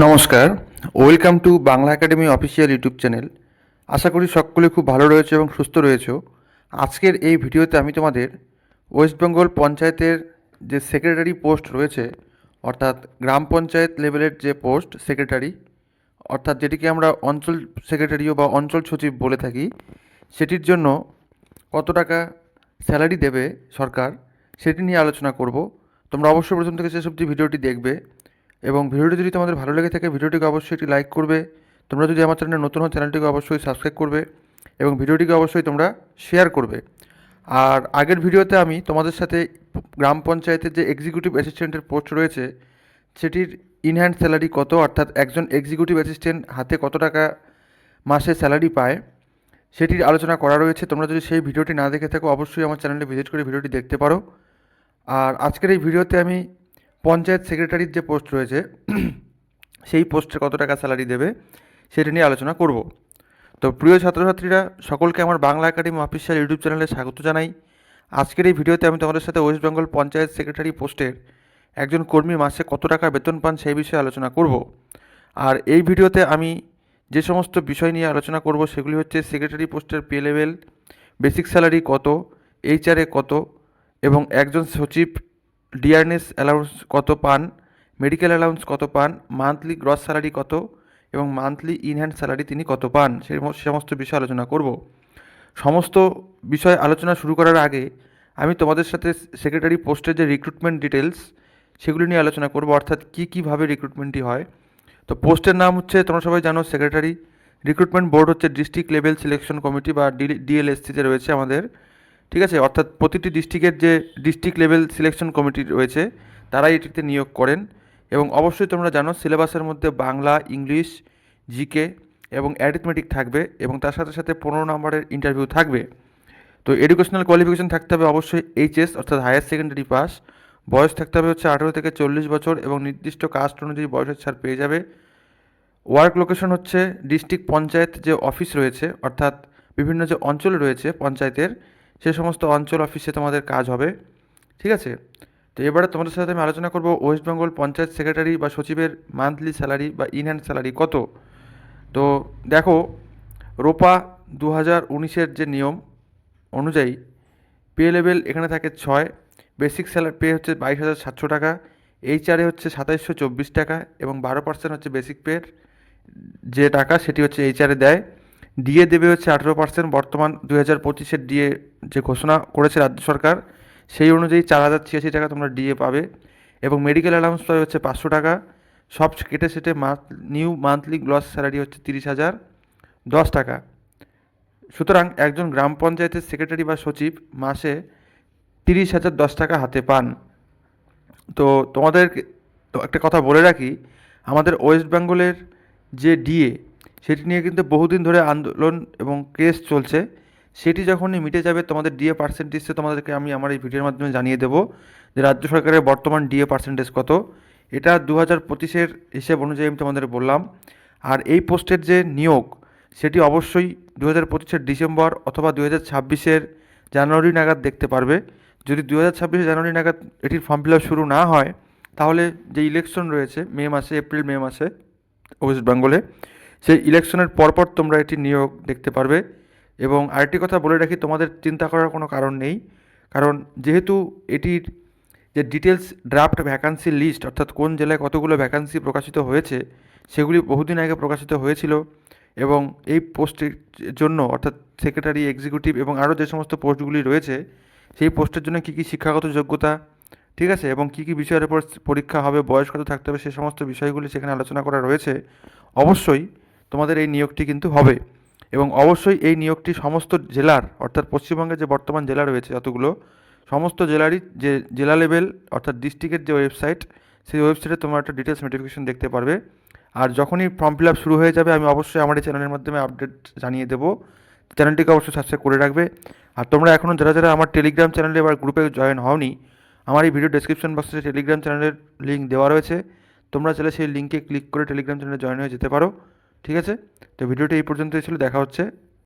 নমস্কার, welcome to Bangla academy official YouTube channel. আশা করি সকলে খুব ভালো রয়েছে এবং সুস্থ রয়েছে আজকের এই ভিডিওতে আমি তোমাদের ওয়েস্ট বেঙ্গল পঞ্চায়েতের যে সেক্রেটারি পোস্ট রয়েছে, অর্থাৎ গ্রাম পঞ্চায়েত লেভেলের যে পোস্ট সেক্রেটারি, অর্থাৎ যেটিকে আমরা অঞ্চল সেক্রেটারিও বা অঞ্চল সচিব বলে থাকি, সেটির জন্য কত টাকা স্যালারি দেবে সরকার, সেটি নিয়ে আলোচনা করব। তোমরা অবশ্যই প্রথম থেকে শেষ অবধি ভিডিওটি দেখবে। এবং ভিডিওটি যদি তোমাদের ভালো লেগে থাকে, ভিডিওটিকে অবশ্যই একটি লাইক করবে। তোমরা যদি আমার চ্যানেলে নতুন হও, চ্যানেলটিকে অবশ্যই সাবস্ক্রাইব করবে এবং ভিডিওটিকে অবশ্যই তোমরা শেয়ার করবে। আর আগের ভিডিওতে আমি তোমাদের সাথে গ্রাম পঞ্চায়েতের যে এক্সিকিউটিভ অ্যাসিস্ট্যান্টের পোস্ট রয়েছে, সেটির ইনহ্যান্ড স্যালারি কত? অর্থাৎ একজন এক্সিকিউটিভ অ্যাসিস্ট্যান্ট হাতে কত টাকা মাসে স্যালারি পায়? সেটির আলোচনা করা রয়েছে। তোমরা যদি সেই ভিডিওটি না দেখে থাকো, অবশ্যই আমার চ্যানেলে ভিজিট করে ভিডিওটি দেখতে পারো। আর আজকের এই ভিডিওতে আমি পঞ্চায়েত সেক্রেটারির যে পোস্ট রয়েছে, সেই পোস্টে কত টাকা স্যালারি দেবে, সেটা নিয়ে আলোচনা করব। তো প্রিয় ছাত্রছাত্রীরা, সকলকে আমার বাংলা একাডেমি অফিসিয়াল ইউটিউব চ্যানেলে স্বাগত জানাই। আজকের এই ভিডিওতে আমি তোমাদের সাথে ওয়েস্ট বেঙ্গল পঞ্চায়েত সেক্রেটারি পোস্টের একজন কর্মী মাসে কত টাকা বেতন পান সেই বিষয়ে আলোচনা করব। আর এই ভিডিওতে আমি যে সমস্ত বিষয় নিয়ে আলোচনা করব, সেগুলি হচ্ছে সেক্রেটারি পোস্টের পে লেভেল, বেসিক স্যালারি কত এইচআরএ কত, এবং একজন সচিব ডিআরএনএস অ্যালাউন্স কত পান? মেডিকেল অ্যালাউন্স কত পান? মান্থলি গ্রস স্যালারি কত? এবং মান্থলি ইনহ্যান্ড স্যালারি তিনি কত পান? সে সমস্ত বিষয় আলোচনা করব। সমস্ত বিষয় আলোচনা শুরু করার আগে আমি তোমাদের সাথে সেক্রেটারি পোস্টের যে রিক্রুটমেন্ট ডিটেলস সেগুলি নিয়ে আলোচনা করব, অর্থাৎ কী কীভাবে রিক্রুটমেন্টটি হয়। তো পোস্টের নাম হচ্ছে, তোমরা সবাই জানো সেক্রেটারি রিক্রুটমেন্ট বোর্ড হচ্ছে ডিস্ট্রিক্ট লেভেল সিলেকশন কমিটি বা ডিএলএসসিতে রয়েছে আমাদের। ঠিক আছে? অর্থাৎ প্রতিটি ডিস্ট্রিক্টের যে ডিস্ট্রিক্ট লেভেল সিলেকশন কমিটি রয়েছে, তারাই এটিতে নিয়োগ করেন এবং অবশ্যই তোমরা জানো সিলেবাসের মধ্যে বাংলা, ইংলিশ জিকে এবং অ্যারিথমেটিক থাকবে এবং তার সাথে সাথে পনেরো নম্বরের ইন্টারভিউ থাকবে। তো এডুকেশনাল কোয়ালিফিকেশন থাকতে হবে অবশ্যই এইচএস অর্থাৎ হায়ার সেকেন্ডারি পাস বয়স থাকতে হবে হচ্ছে আঠেরো থেকে চল্লিশ বছর এবং নির্দিষ্ট কাস্ট অনুযায়ী বয়সের ছাড় পেয়ে যাবে। ওয়ার্ক লোকেশন হচ্ছে ডিস্ট্রিক্ট পঞ্চায়েত যে অফিস রয়েছে, অর্থাৎ বিভিন্ন যে অঞ্চল রয়েছে পঞ্চায়েতের সে সমস্ত অঞ্চল অফিসে তোমাদের কাজ হবে। ঠিক আছে? তো এবারে তোমাদের সাথে আমি আলোচনা করব ওয়েস্ট বেঙ্গল পঞ্চায়েত সেক্রেটারি বা সচিবের মান্থলি স্যালারি বা ইন হ্যান্ড স্যালারি কত? তো দেখো, রোপা দু হাজার উনিশের যে নিয়ম অনুযায়ী পে লেভেল এখানে থাকে ছয় বেসিক স্যালারি পে হচ্ছে বাইশ হাজার সাতশো টাকা এইচআরএ হচ্ছে সাতাইশশো চব্বিশ টাকা এবং বারো পার্সেন্ট হচ্ছে বেসিক পের যে টাকা সেটি হচ্ছে এইচআরএ দেয়। ডিএ দেবে হচ্ছে আঠেরো পার্সেন্ট বর্তমান দুই হাজার পঁচিশের ডিএ যে ঘোষণা করেছে রাজ্য সরকার, সেই অনুযায়ী চার হাজার ছিয়াশি টাকা তোমরা ডিএ পাবে এবং মেডিকেল অ্যালাউন্স পাবে হচ্ছে পাঁচশো টাকা। সব কেটে সেটে month new monthly gross salary হচ্ছে তিরিশ হাজার দশ টাকা। সুতরাং একজন গ্রাম পঞ্চায়েতের সেক্রেটারি বা সচিব মাসে তিরিশ হাজার দশ টাকা হাতে পান। তো তোমাদের একটা কথা বলে রাখি, আমাদের ওয়েস্ট বেঙ্গলের যে ডিএ সেটি নিয়ে কিন্তু বহুদিন ধরে আন্দোলন এবং কেস চলছে। সেটি যখনই মিটে যাবে, তোমাদের ডিএ পার্সেন্টেজে তোমাদেরকে আমি আমার এই ভিডিওর মাধ্যমে জানিয়ে দেবো যে রাজ্য সরকারের বর্তমান ডিএ পার্সেন্টেজ কত। এটা দু হাজার পঁচিশের হিসেব অনুযায়ী আমি তোমাদের বললাম। আর এই পোস্টের যে নিয়োগ, সেটি অবশ্যই দু হাজার পঁচিশের ডিসেম্বর অথবা দু হাজার ছাব্বিশের জানুয়ারি নাগাদ দেখতে পারবে। যদি দু হাজার ছাব্বিশে জানুয়ারি নাগাদ এটির ফর্ম ফিল শুরু না হয়, তাহলে যে ইলেকশন রয়েছে, মে মাসে, এপ্রিল, মে মাসে ওয়েস্ট বেঙ্গলে সেই ইলেকশনের পরপর তোমরা এটি নিয়োগ দেখতে পারবে। এবং আরেকটি কথা বলে রাখি, তোমাদের চিন্তা করার কোনো কারণ নেই। কারণ যেহেতু এটির যে ডিটেলস ড্রাফট ভ্যাকান্সি লিস্ট, অর্থাৎ কোন জেলায় কতগুলো ভ্যাকান্সি প্রকাশিত হয়েছে, সেগুলি বহুদিন আগে প্রকাশিত হয়েছিল। এবং এই পোস্টের জন্য, অর্থাৎ সেক্রেটারি, এক্সিকিউটিভ এবং আরও যে সমস্ত পোস্টগুলি রয়েছে, সেই পোস্টের জন্য কী কী শিক্ষাগত যোগ্যতা, ঠিক আছে, এবং কী কী বিষয়ের উপর পরীক্ষা হবে, বয়স কত থাকতে হবে, সে সমস্ত বিষয়গুলি সেখানে আলোচনা করা রয়েছে। অবশ্যই তোমাদের এই নিয়োগটি কিন্তু হবে। এবং অবশ্যই এই নিয়োগটি সমস্ত জেলার, অর্থাৎ পশ্চিমবঙ্গের যে বর্তমান জেলা রয়েছে যতগুলো, সমস্ত জেলারই যে জেলা লেভেল, অর্থাৎ ডিস্ট্রিক্টের যে ওয়েবসাইট সেই ওয়েবসাইটে তোমরা একটা ডিটেলস নোটিফিকেশন দেখতে পারবে। আর যখনই ফর্ম ফিল আপ শুরু হয়ে যাবে, আমি অবশ্যই আমার এই চ্যানেলের মাধ্যমে আপডেট জানিয়ে দেবো। চ্যানেলটিকে অবশ্যই সাবস্ক্রাইব করে রাখবে। আর তোমরা এখনও যারা যারা আমার টেলিগ্রাম চ্যানেলে বা গ্রুপে জয়েন হওনি, আমার এই ভিডিও ডেসক্রিপশন বক্সে টেলিগ্রাম চ্যানেলের লিঙ্ক দেওয়া রয়েছে। তোমরা চাইলে সেই লিঙ্কে ক্লিক করে টেলিগ্রাম চ্যানেলে জয়েন হয়ে যেতে পারো। ঠিক আছে? তো ভিডিওটি এই পর্যন্তই ছিল দেখা হচ্ছে